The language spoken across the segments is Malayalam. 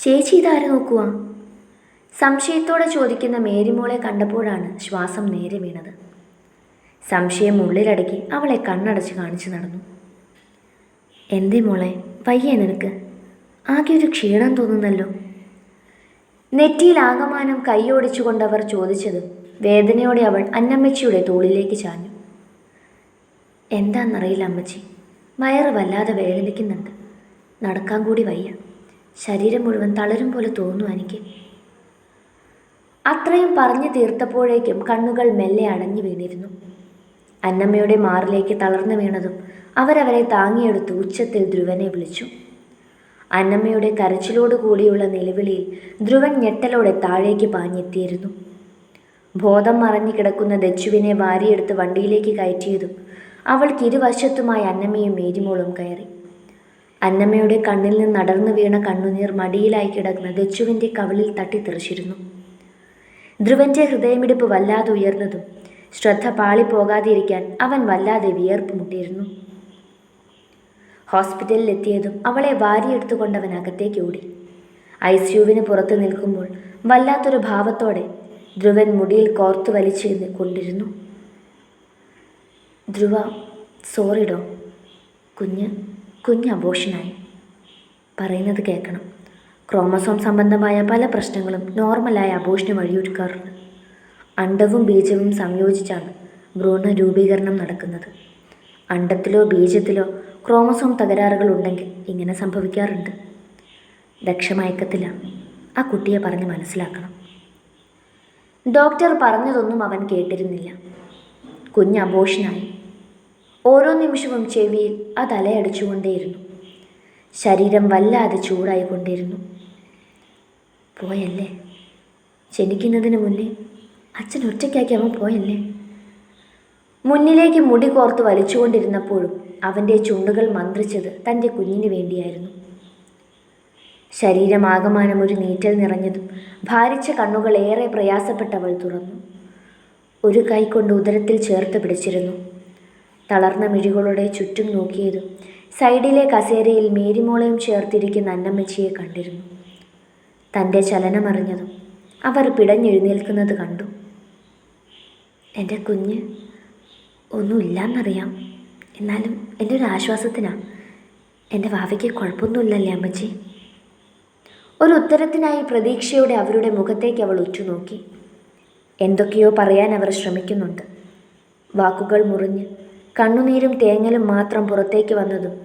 ചേച്ചി ഇതാരെ നോക്കുക സംശയത്തോടെ ചോദിക്കുന്ന മേരിമോളെ കണ്ടപ്പോഴാണ് ശ്വാസം നേരെ വീണത്. സംശയം ഉള്ളിലടക്കി അവളെ കണ്ണടച്ച് കാണിച്ചു നടന്നു. എന്തേ മോളെ വയ്യേ നിനക്ക്. ആകെ ഒരു ക്ഷീണം തോന്നുന്നല്ലോ. നെറ്റിയിൽ ആകമാനം കൈയോടിച്ചുകൊണ്ടവർ ചോദിച്ചത് വേദനയോടെ അവൾ അന്നമ്മച്ചിയുടെ തോളിലേക്ക് ചാഞ്ഞു. എന്താണെന്നറിയില്ല അമ്മച്ചി. വയറ് വല്ലാതെ വേദനിക്കുന്നുണ്ട്. നടക്കാൻ കൂടി വയ്യ. ശരീരം മുഴുവൻ തളരും പോലെ തോന്നുന്നു എനിക്ക്. അത്രയും പറഞ്ഞു തീർത്തപ്പോഴേക്കും കണ്ണുകൾ മെല്ലെ അടഞ്ഞു വീണിരുന്നു. അന്നമ്മയുടെ മാറിലേക്ക് തളർന്നു വീണതും അവരവരെ താങ്ങിയെടുത്ത് ഉച്ചത്തിൽ ധ്രുവനെ വിളിച്ചു. അന്നമ്മയുടെ കരച്ചിലോട് കൂടിയുള്ള നിലവിളിയിൽ ധ്രുവൻ ഞെട്ടലോടെ താഴേക്ക് പാഞ്ഞെത്തിയിരുന്നു. ബോധം മറഞ്ഞു കിടക്കുന്ന ദച്ചുവിനെ വാരിയെടുത്ത് വണ്ടിയിലേക്ക് കയറ്റിയതും അവൾക്ക് ഇരുവശത്തുമായി അന്നമ്മയും മേരിമോളും കയറി. അന്നമ്മയുടെ കണ്ണിൽ നിന്ന് അടർന്നു വീണ കണ്ണുനീർ മടിയിലായി കിടക്കുന്ന ദച്ചുവിന്റെ കവിളിൽ തട്ടിത്തെറിച്ചിരുന്നു. ധ്രുവന്റെ ഹൃദയമിടിപ്പ് വല്ലാതെ ഉയർന്നതും ശ്രദ്ധ പാളിപ്പോകാതിരിക്കാൻ അവൻ വല്ലാതെ വിയർപ്പ് മുട്ടിയിരുന്നു. ഹോസ്പിറ്റലിൽ എത്തിയതും അവളെ വാരിയെടുത്തുകൊണ്ടവൻ അകത്തേക്ക് ഓടി. ഐ സിയുവിന് പുറത്ത് നിൽക്കുമ്പോൾ വല്ലാത്തൊരു ഭാവത്തോടെ ധ്രുവൻ മുടിയിൽ കോർത്തു വലിച്ച് കൊണ്ടിരുന്നു ധ്രുവ സോറിഡോ കുഞ്ഞ്. കുഞ്ഞ് അബോഷനായി പറയുന്നത് കേൾക്കണം. ക്രോമസോം സംബന്ധമായ പല പ്രശ്നങ്ങളും നോർമലായ അബോഷന് വഴിയൊരുക്കാറുണ്ട്. അണ്ടവും ബീജവും സംയോജിച്ചാണ് ഭ്രൂണ രൂപീകരണം നടക്കുന്നത്. അണ്ടത്തിലോ ബീജത്തിലോ ക്രോമസോം തകരാറുകൾ ഉണ്ടെങ്കിൽ ഇങ്ങനെ സംഭവിക്കാറുണ്ട്. ദക്ഷമയക്കത്തിലാണ് ആ കുട്ടിയെ പറഞ്ഞ് മനസ്സിലാക്കണം. ഡോക്ടർ പറഞ്ഞതൊന്നും അവൻ കേട്ടിരുന്നില്ല. കുഞ്ഞ് അബോഷനായി ഓരോ നിമിഷവും ചെവിയിൽ അത് അലയടിച്ചുകൊണ്ടേയിരുന്നു ശരീരം വല്ലാതെ ചൂടായിക്കൊണ്ടിരുന്നു. പോയല്ലേ? ജനിക്കുന്നതിന് മുന്നേ അച്ഛൻ ഒറ്റയ്ക്കാക്കി അവൻ പോയല്ലേ? മുന്നിലേക്ക് മുടി കോർത്ത് വലിച്ചുകൊണ്ടിരുന്നപ്പോഴും അവന്റെ ചുണ്ടുകൾ മന്ത്രിച്ചത് തന്റെ കുഞ്ഞിന് വേണ്ടിയായിരുന്നു. ശരീരമാകമാനം ഒരു നീറ്റൽ നിറഞ്ഞതും ഭാരിച്ച കണ്ണുകൾ ഏറെ പ്രയാസപ്പെട്ടവൾ തുറന്നു. ഒരു കൈ കൊണ്ട് ഉദരത്തിൽ ചേർത്ത് പിടിച്ചിരുന്നു. തളർന്ന മിഴികളുടെ ചുറ്റും നോക്കിയതും സൈഡിലെ കസേരയിൽ മേരിമോളയും ചേർത്തിരിക്കുന്ന അന്നമ്മച്ചിയെ കണ്ടിരുന്നു. തന്റെ ചലനമറിഞ്ഞതും അവർ പിടഞ്ഞെഴുന്നേൽക്കുന്നത് കണ്ടു. എന്റെ കുഞ്ഞ് ഒന്നുമില്ലാന്നറിയാം എന്നാലും എന്റെ ഒരു ആശ്വാസത്തിനാണ് എന്റെ വാവയ്ക്ക് കുഴപ്പമൊന്നുമില്ലല്ലേ അമ്മച്ചി? ഒരു ഉത്തരത്തിനായി പ്രതീക്ഷയോടെ അവരുടെ മുഖത്തേക്ക് അവൾ ഉറ്റുനോക്കി. എന്തൊക്കെയോ പറയാൻ അവർ ശ്രമിക്കുന്നുണ്ട്. വാക്കുകൾ മുറിഞ്ഞ് കണ്ണുനീരും തേങ്ങലും മാത്രം പുറത്തേക്ക് വന്നതും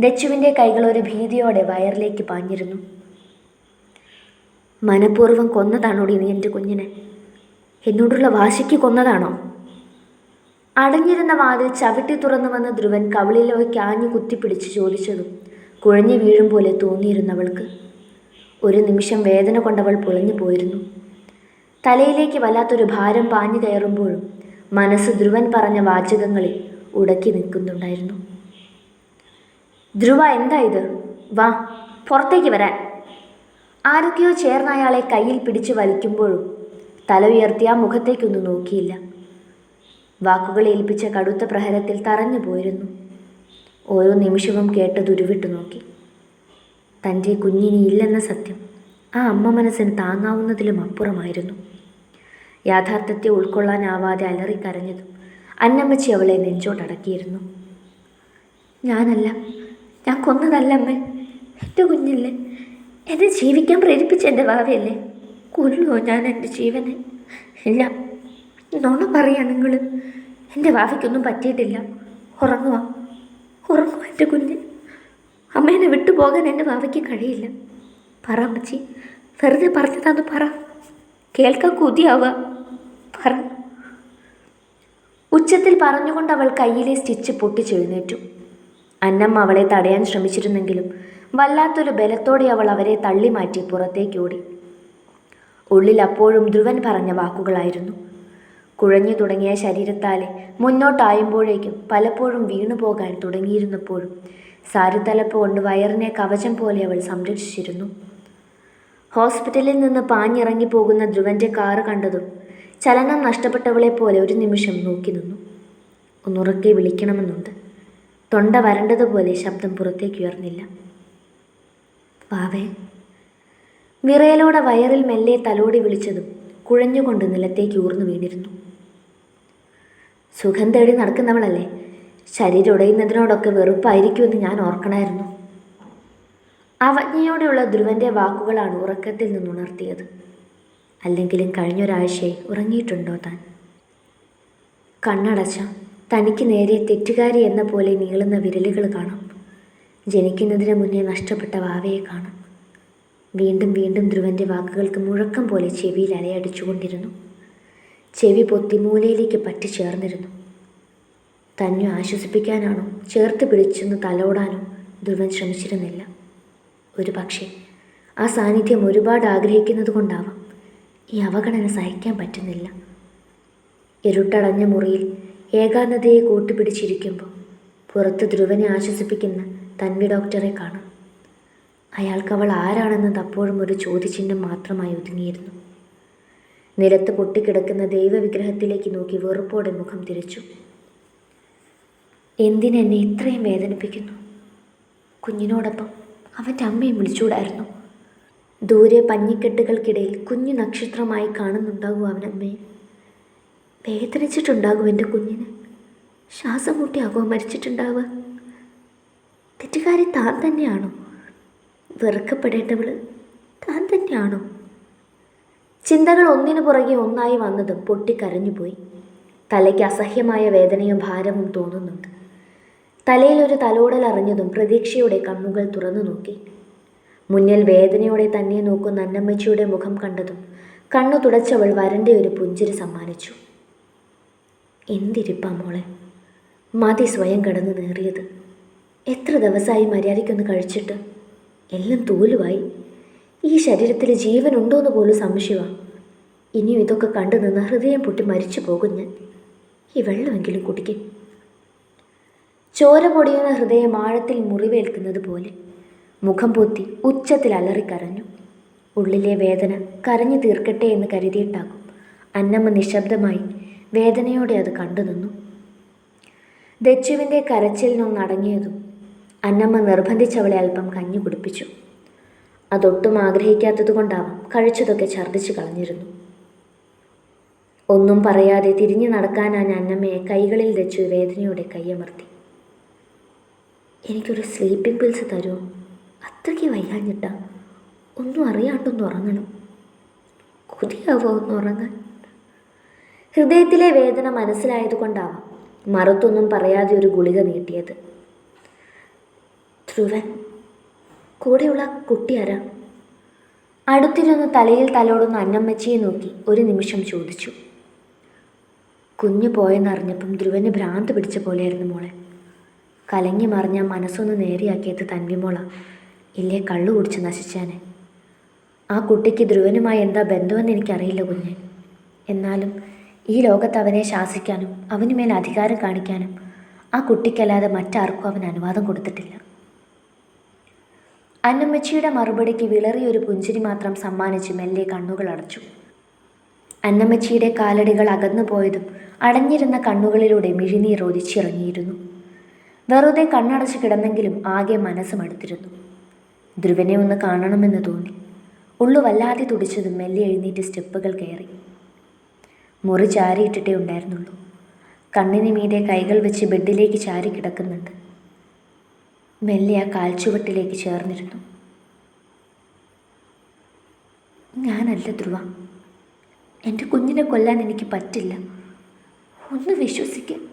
ദച്ചുവിന്റെ കൈകൾ ഒരു ഭീതിയോടെ വയറിലേക്ക് പാഞ്ഞിരുന്നു. മനഃപൂർവം കൊന്നതാണോടി നീ എന്റെ കുഞ്ഞിനെ? എന്നോടുള്ള വാശിക്ക് കൊന്നതാണോ? അടഞ്ഞിരുന്ന വാതിൽ ചവിട്ടി തുറന്നു വന്ന ധ്രുവൻ കവിളിലേക്ക് ആഞ്ഞു കുത്തിപ്പിടിച്ച് ചോദിച്ചതും കുഴഞ്ഞു വീഴും പോലെ തോന്നിയിരുന്നവൾക്ക്. ഒരു നിമിഷം വേദന കൊണ്ടവൾ പൊളിഞ്ഞു പോയിരുന്നു. തലയിലേക്ക് വല്ലാത്തൊരു ഭാരം പാഞ്ഞു കയറുമ്പോഴും മനസ്സ് ധ്രുവൻ പറഞ്ഞ വാചകങ്ങളിൽ ഉടക്കി നിൽക്കുന്നുണ്ടായിരുന്നു. ധ്രുവ എന്താ ഇത്? വാ പുറത്തേക്ക് വരാൻ. ആരൊക്കെയോ ചേർന്ന അയാളെ കയ്യിൽ പിടിച്ച് വലിക്കുമ്പോഴും തല ഉയർത്തി ആ മുഖത്തേക്കൊന്നും നോക്കിയില്ല. വാക്കുകൾ ഏൽപ്പിച്ച കടുത്ത പ്രഹരത്തിൽ തറഞ്ഞു പോയിരുന്നു. ഓരോ നിമിഷവും കേട്ട് ദുരുവിട്ടു നോക്കി. തന്റെ കുഞ്ഞിനി ഇല്ലെന്ന സത്യം ആ അമ്മ മനസ്സിന് താങ്ങാവുന്നതിലും അപ്പുറമായിരുന്നു. യാഥാർത്ഥ്യത്തെ ഉൾക്കൊള്ളാനാവാതെ അലറിക്കരഞ്ഞതും അന്നമ്മച്ചി അവളെ നെഞ്ചോടക്കിയിരുന്നു ഞാനല്ല ഞാൻ കൊന്നതല്ല അമ്മ എന്റെ കുഞ്ഞല്ലേ എന്നെ ജീവിക്കാൻ പ്രേരിപ്പിച്ച എന്റെ ഭാവിയല്ലേ കൊല്ലുമോ ഞാൻ എന്റെ ജീവനെ? ഇല്ല നുണ പറയാ നിങ്ങൾ എന്റെ ഭാവിക്കൊന്നും പറ്റിയിട്ടില്ല ഉറങ്ങുക ഉറങ്ങുക എന്റെ കുഞ്ഞ്. അമ്മേനെ വിട്ടുപോകാൻ എന്റെ ഭാവിക്ക് കഴിയില്ല. പറ അമ്മച്ചി വെറുതെ പറഞ്ഞതാന്ന് പറ കേൾക്കാൻ കൊതിയാവുക പറ. ഉച്ചത്തിൽ പറഞ്ഞുകൊണ്ട് അവൾ കയ്യിലെ സ്റ്റിച്ച് പൊട്ടിച്ചെഴുന്നേറ്റു. അന്നമ്മ അവളെ തടയാൻ ശ്രമിച്ചിരുന്നെങ്കിലും വല്ലാത്തൊരു ബലത്തോടെ അവൾ അവരെ തള്ളി മാറ്റി പുറത്തേക്ക് ഓടി. ഉള്ളിൽ അപ്പോഴും ധ്രുവൻ പറഞ്ഞ വാക്കുകളായിരുന്നു. കുഴഞ്ഞു തുടങ്ങിയ ശരീരത്താലെ മുന്നോട്ടായുമ്പോഴേക്കും പലപ്പോഴും വീണു പോകാൻ തുടങ്ങിയിരുന്നപ്പോഴും സാരിത്തലപ്പ് കൊണ്ട് വയറിനെ കവചം പോലെ അവൾ സംരക്ഷിച്ചിരുന്നു. ഹോസ്പിറ്റലിൽ നിന്ന് പാഞ്ഞിറങ്ങി പോകുന്ന ധ്രുവന്റെ കാറ് കണ്ടതും ചലനം നഷ്ടപ്പെട്ടവളെ പോലെ ഒരു നിമിഷം നോക്കി നിന്നു. ഒന്നുറക്കെ വിളിക്കണമെന്നുണ്ട്. തൊണ്ട വരണ്ടതുപോലെ ശബ്ദം പുറത്തേക്ക് ഉയർന്നില്ല. പാവേ വിറയലോടെ വയറിൽ മെല്ലെ തലോടി വിളിച്ചതും കുഴഞ്ഞുകൊണ്ട് നിലത്തേക്ക് ഊർന്നു വീണിരുന്നു. സുഖം തേടി നടക്കുന്നവളല്ലേ? ശരീരം ഉടയുന്നതിനോടൊക്കെ വെറുപ്പായിരിക്കുമെന്ന് ഞാൻ ഓർക്കണമായിരുന്നു അവജ്ഞയോടെയുള്ള ധ്രുവന്റെ വാക്കുകളാണ് ഉറക്കത്തിൽ നിന്നുണർത്തിയത്. അല്ലെങ്കിലും കഴിഞ്ഞൊരാഴ്ചയെ ഉറങ്ങിയിട്ടുണ്ടോ താൻ? കണ്ണടച്ച തനിക്ക് നേരെ തെറ്റുകാരി എന്ന പോലെ നീളുന്ന വിരലുകൾ കാണാം. ജനിക്കുന്നതിന് മുന്നേ നഷ്ടപ്പെട്ട വാവയെ കാണാം. വീണ്ടും വീണ്ടും ധ്രുവന്റെ വാക്കുകൾക്ക് മുഴക്കം പോലെ ചെവിയിൽ അലയടിച്ചുകൊണ്ടിരുന്നു. ചെവി പൊത്തി മൂലയിലേക്ക് പറ്റി ചേർന്നിരുന്നു തന്നെ ആശ്വസിപ്പിക്കാനാണോ? ചേർത്ത് പിടിച്ചെന്ന് തലോടാനോ? ധ്രുവൻ ശ്രമിച്ചിരുന്നില്ല. ഒരു പക്ഷേ ആ സാന്നിധ്യം ഒരുപാട് ആഗ്രഹിക്കുന്നത് കൊണ്ടാവാം ഈ അവഗണന സഹിക്കാൻ പറ്റുന്നില്ല. ഇരുട്ടടഞ്ഞ മുറിയിൽ ഏകാന്തതയെ കൂട്ടുപിടിച്ചിരിക്കുമ്പോൾ പുറത്ത് ധ്രുവനെ ആശ്വസിപ്പിക്കുന്ന തൻവി ഡോക്ടറെ കാണും. അയാൾക്ക് അവൾ ആരാണെന്നത് അപ്പോഴും ഒരു ചോദ്യചിഹ്നം മാത്രമായി ഒതുങ്ങിയിരുന്നു. നിലത്ത് പൊട്ടിക്കിടക്കുന്ന ദൈവവിഗ്രഹത്തിലേക്ക് നോക്കി വെറുപ്പോടെ മുഖം തിരിച്ചു. എന്തിനെന്നെ ഇത്രയും വേദനിപ്പിക്കുന്നു? കുഞ്ഞിനോടൊപ്പം അവന്റെ അമ്മയും വിളിച്ചൂടായിരുന്നു ദൂരെ പഞ്ഞിക്കെട്ടുകൾക്കിടയിൽ കുഞ്ഞു നക്ഷത്രമായി കാണുന്നുണ്ടാകും അവനമ്മയെ വേദനിച്ചിട്ടുണ്ടാകും എന്റെ കുഞ്ഞിന്. ശ്വാസം മുട്ടിയാകുമോ മരിച്ചിട്ടുണ്ടാവുക. തെറ്റുകാരി താൻ തന്നെയാണോ? വെറുക്കപ്പെടേണ്ടവൾ താൻ തന്നെയാണോ? ചിന്തകൾ ഒന്നിനു പുറകെ ഒന്നായി വന്നത് പൊട്ടിക്കരഞ്ഞുപോയി. തലയ്ക്ക് അസഹ്യമായ വേദനയും ഭാരവും തോന്നുന്നുണ്ട്. തലയിൽ ഒരു തലോടൽ പ്രതീക്ഷയുടെ കണ്ണുകൾ തുറന്നു നോക്കി. മുന്നിൽ വേദനയോടെ തന്നെ നോക്കുന്ന അന്നമ്മച്ചിയുടെ മുഖം കണ്ടതും കണ്ണു തുടച്ചവൾ വരന്റെ ഒരു പുഞ്ചിരി സമ്മാനിച്ചു. എന്തിരിപ്പാ മോളെ? മതി സ്വയം കടന്നു നേറിയത് എത്ര ദിവസമായി മര്യാദയ്ക്കൊന്ന് കഴിച്ചിട്ട്? എല്ലാം തോലുവായി. ഈ ശരീരത്തിൽ ജീവൻ ഉണ്ടോയെന്ന് പോലും സംശയമാണ് ഇനിയും ഇതൊക്കെ കണ്ടു നിന്ന് ഹൃദയം പൊട്ടി മരിച്ചു പോകും ഞാൻ. ഈ വെള്ളമെങ്കിലും കുടിക്കും. ചോര പൊടിയുന്ന ഹൃദയം ആഴത്തിൽ മുറിവേൽക്കുന്നത് പോലെ മുഖം പൊത്തി ഉച്ചത്തിൽ അലറിക്കരഞ്ഞു. ഉള്ളിലെ വേദന കരഞ്ഞു തീർക്കട്ടെ എന്ന് കരുതിയിട്ടാകും. അന്നമ്മ നിശബ്ദമായി വേദനയോടെ അത് കണ്ടു നിന്നു. ദച്ചുവിന്റെ കരച്ചിലിനൊന്നടങ്ങിയതും അന്നമ്മ നിർബന്ധിച്ചവളെ അല്പം കഞ്ഞി കുടിപ്പിച്ചു. അതൊട്ടും ആഗ്രഹിക്കാത്തതുകൊണ്ടാവാം കഴിച്ചതൊക്കെ ഛർദ്ദിച്ചു കളഞ്ഞിരുന്നു. ഒന്നും പറയാതെ തിരിഞ്ഞു നടക്കാനാണ് അന്നമ്മയെ കൈകളിൽ ദച്ചു വേദനയോടെ കൈയമർത്തി. എനിക്കൊരു സ്ലീപ്പിംഗ് പിൽസ് തരുമോ അത്രയ്ക്ക് വയ്യാഞ്ഞിട്ട. ഒന്നും അറിയാണ്ടൊന്ന് ഉറങ്ങണം. കൊതിയാവോ ഒന്ന് ഉറങ്ങാൻ? ഹൃദയത്തിലെ വേദന മനസ്സിലായതുകൊണ്ടാവാം മറുത്തൊന്നും പറയാതെ ഒരു ഗുളിക നീട്ടിയത്. ധ്രുവൻ കൂടെയുള്ള കുട്ടി ആരാ? അടുത്തിരുന്ന് തലയിൽ തലോടുന്ന അന്നമ്മച്ചിയെ നോക്കി ഒരു നിമിഷം ചോദിച്ചു. കുഞ്ഞു പോയെന്നറിഞ്ഞപ്പം ധ്രുവന് ഭ്രാന്ത് പിടിച്ച പോലെയായിരുന്നു മോളെ. കലങ്ങി മറിഞ്ഞ മനസ്സൊന്ന് നേരെയാക്കിയത് തൻവിമോള. ഇല്ലേ കള്ളു കുടിച്ച് നശിച്ചാന്? ആ കുട്ടിക്ക് ധ്രുവനുമായി എന്താ ബന്ധമെന്ന് എനിക്കറിയില്ല കുഞ്ഞ്. എന്നാലും ഈ ലോകത്ത് അവനെ ശാസിക്കാനും അവന് മേൽ അധികാരം കാണിക്കാനും ആ കുട്ടിക്കല്ലാതെ മറ്റാർക്കും അവൻ അനുവാദം കൊടുത്തിട്ടില്ല. അന്നമ്മച്ചിയുടെ മറുപടിക്ക് വിളറിയൊരു പുഞ്ചിരി മാത്രം സമ്മാനിച്ച് മെല്ലെ കണ്ണുകൾ അടച്ചു. അന്നമ്മച്ചിയുടെ കാലടികൾ അകന്നു പോയതും അടഞ്ഞിരുന്ന കണ്ണുകളിലൂടെ മിഴിനീർ ഒലിച്ചിറങ്ങിയിരുന്നു. വെറുതെ കണ്ണടച്ച് കിടന്നെങ്കിലും ആകെ മനസ്സ് മടുത്തിരുന്നു ധ്രുവനെ ഒന്ന് കാണണമെന്ന് തോന്നി. ഉള്ളു വല്ലാതെ തുടിച്ചതും മെല്ലെ എഴുന്നേറ്റ് സ്റ്റെപ്പുകൾ കയറി. മുറി ചാരിയിട്ടിട്ടേ ഉണ്ടായിരുന്നുള്ളൂ. കണ്ണിന് മീതെ കൈകൾ വെച്ച് ബെഡിലേക്ക് ചാരി കിടക്കുന്നുണ്ട്. മെല്ലെ ആ കാൽച്ചുവട്ടിലേക്ക് ചേർന്നിരുന്നു. ഞാനല്ല ധ്രുവ. എന്റെ കുഞ്ഞിനെ കൊല്ലാൻ എനിക്ക് പറ്റില്ല. ഒന്ന് വിശ്വസിക്കാൻ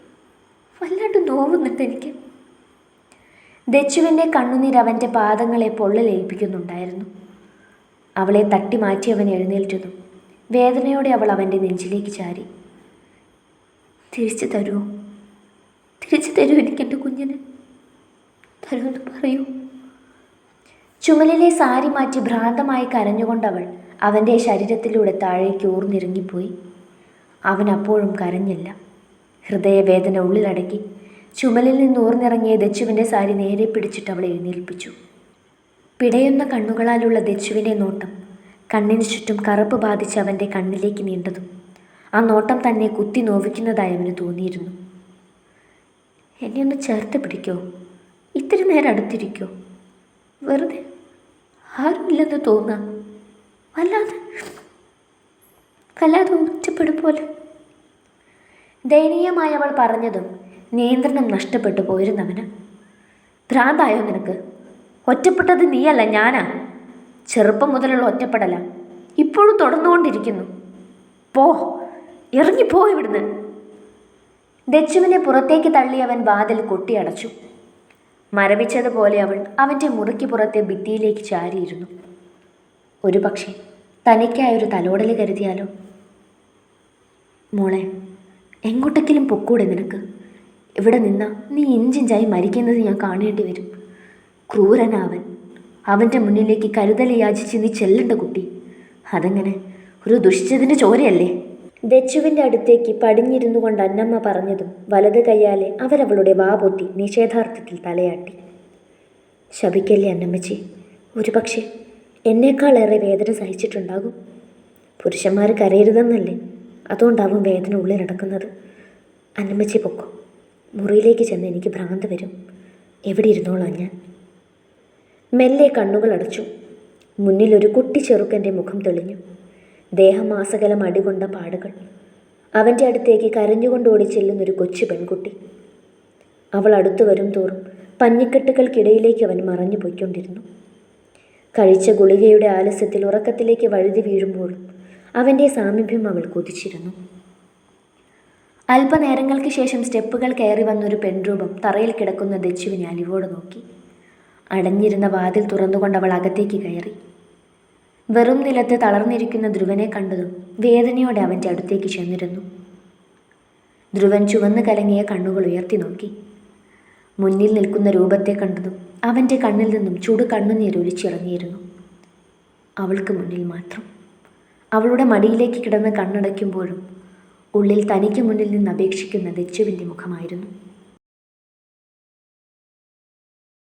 വല്ലാണ്ട് നോവുന്നുണ്ട് എനിക്ക്. ദച്ചുവിന്റെ കണ്ണുനീർ അവന്റെ പാദങ്ങളെ പൊള്ളലേൽപ്പിക്കുന്നുണ്ടായിരുന്നു. അവളെ തട്ടി മാറ്റി അവൻ എഴുന്നേൽറ്റതും വേദനയോടെ അവൾ അവന്റെ നെഞ്ചിലേക്ക് ചാരി. തിരിച്ചു തരുമോ തിരിച്ചു തരൂ എനിക്കെന്റെ കുഞ്ഞിന്. തരുമെന്ന് പറയൂ. ചുമലിലെ സാരി മാറ്റി ഭ്രാന്തമായി കരഞ്ഞുകൊണ്ടവൾ അവന്റെ ശരീരത്തിലൂടെ താഴേക്ക് ഊർന്നിറങ്ങിപ്പോയി. അവൻ അപ്പോഴും കരഞ്ഞില്ല. ഹൃദയവേദന ഉള്ളിലടക്കി ചുമലിൽ നിന്ന് ഊർന്നിറങ്ങിയ ദച്ചുവിന്റെ സാരി നേരെ പിടിച്ചിട്ട് അവളെ എഴുന്നേൽപ്പിച്ചു. പിടയുന്ന കണ്ണുകളാലുള്ള ദച്ചുവിന്റെ നോട്ടം കണ്ണിന് ചുറ്റും കറുപ്പ് ബാധിച്ച് അവന്റെ കണ്ണിലേക്ക് നീണ്ടതും ആ നോട്ടം തന്നെ കുത്തി നോവിക്കുന്നതായി അവന് തോന്നിയിരുന്നു. എന്നെ ഒന്ന് ചേർത്ത് പിടിക്കോ? ഇത്തിരി നേരം അടുത്തിരിക്കോ? വെറുതെ? ആരുമില്ലെന്ന് തോന്നാം? വല്ലാതെ? വല്ലാതെ ഒറ്റപ്പെടും പോലെ? ദയനീയമായി അവൾ പറഞ്ഞതും നിയന്ത്രണം നഷ്ടപ്പെട്ടു പോയിരുന്നവന്. ഭ്രാന്തായോ നിനക്ക്? ഒറ്റപ്പെട്ടത് നീയല്ല ഞാനാ. ചെറുപ്പം മുതലുള്ള ഒറ്റപ്പെടല. ഇപ്പോഴും തുടർന്നുകൊണ്ടിരിക്കുന്നു. പോ ഇറങ്ങിപ്പോ ഇവിടുന്ന്. ദച്ചുവിനെ പുറത്തേക്ക് തള്ളിയവൻ വാതിൽ കൊട്ടിയടച്ചു. മരവിച്ചതുപോലെ അവൾ അവന്റെ മുറിക്ക് പുറത്തെ ഭിത്തിയിലേക്ക് ചാരിയിരുന്നു. ഒരു പക്ഷേ തനിക്കായൊരു തലോടൽ കരുതിയാലോ? മോളെ എങ്ങോട്ടെങ്കിലും പൊക്കൂടെ നിനക്ക്. ഇവിടെ നിന്ന നീ ഇഞ്ചിഞ്ചായി മരിക്കുന്നത് ഞാൻ കാണേണ്ടി വരും. ക്രൂരനാവൻ. അവന്റെ മുന്നിലേക്ക് കരുതൽ യാചിച്ച് നീ ചെല്ലണ്ട കുട്ടി. അതങ്ങനെ? ഒരു ദുഷിച്ചതിന്റെ ചോരയല്ലേ? ദച്ചുവിന്റെ അടുത്തേക്ക് പടിഞ്ഞിരുന്നു കൊണ്ട് അന്നമ്മ പറഞ്ഞതും വലത് കൈയാലെ അവരവളുടെ വാ പൊത്തി നിഷേധാർത്ഥത്തിൽ തലയാട്ടി. ശപിക്കല്ലേ അന്നമ്മച്ചി? ഒരുപക്ഷെ എന്നേക്കാളേറെ വേദന സഹിച്ചിട്ടുണ്ടാകും. പുരുഷന്മാർ കരയരുതെന്നല്ലേ? അതുകൊണ്ടാവും വേദന ഉള്ളിലടക്കുന്നത് അന്നമ്മച്ചി പൊക്കോ. മുറിയിലേക്ക് ചെന്ന് എനിക്ക് ഭ്രാന്ത് വരും. എവിടെ ഇരുന്നോളാം ഞാൻ? മെല്ലെ കണ്ണുകൾ അടച്ചു. മുന്നിൽ ഒരു കുട്ടി ചെറുക്കന്റെ മുഖം തെളിഞ്ഞു. ദേഹമാസകലം അടികൊണ്ട പാടുകൾ. അവന്റെ അടുത്തേക്ക് കരഞ്ഞുകൊണ്ട് ഓടി ചെല്ലുന്നൊരു കൊച്ചു പെൺകുട്ടി. അവൾ അടുത്തു വരും തോറും പഞ്ഞിക്കെട്ടുകൾക്കിടയിലേക്ക് അവൻ മറഞ്ഞു പോയിക്കൊണ്ടിരുന്നു. കഴിച്ച ഗുളികയുടെ ആലസ്യത്തിൽ ഉറക്കത്തിലേക്ക് വഴുതി വീഴുമ്പോഴും അവന്റെ സാമീപ്യം അവൾ കൊതിച്ചിരുന്നു. അല്പനേരങ്ങൾക്ക് ശേഷം സ്റ്റെപ്പുകൾ കയറി വന്നൊരു പെൺരൂപം തറയിൽ കിടക്കുന്ന ദച്ചുവിനെ അലിവോട് നോക്കി. അടഞ്ഞിരുന്ന വാതിൽ തുറന്നുകൊണ്ട് അവൾ അകത്തേക്ക് കയറി. വെറും നിലത്ത് തളർന്നിരിക്കുന്ന ധ്രുവനെ കണ്ടതും വേദനയോടെ അവന്റെ അടുത്തേക്ക് ചെന്നിരുന്നു. ധ്രുവൻ ചുവന്നു കലങ്ങിയ കണ്ണുകൾ ഉയർത്തി നോക്കി. മുന്നിൽ നിൽക്കുന്ന രൂപത്തെ കണ്ടതും അവന്റെ കണ്ണിൽ നിന്നും ചുടു കണ്ണുനീരൊലിച്ചിറങ്ങിയിരുന്നു അവൾക്ക് മുന്നിൽ മാത്രം. അവളുടെ മടിയിലേക്ക് കിടന്ന് കണ്ണടയ്ക്കുമ്പോഴും ഉള്ളിൽ തനിക്ക് മുന്നിൽ നിന്ന് അപേക്ഷിക്കുന്ന ദച്ചുവിന്റെ മുഖമായിരുന്നു.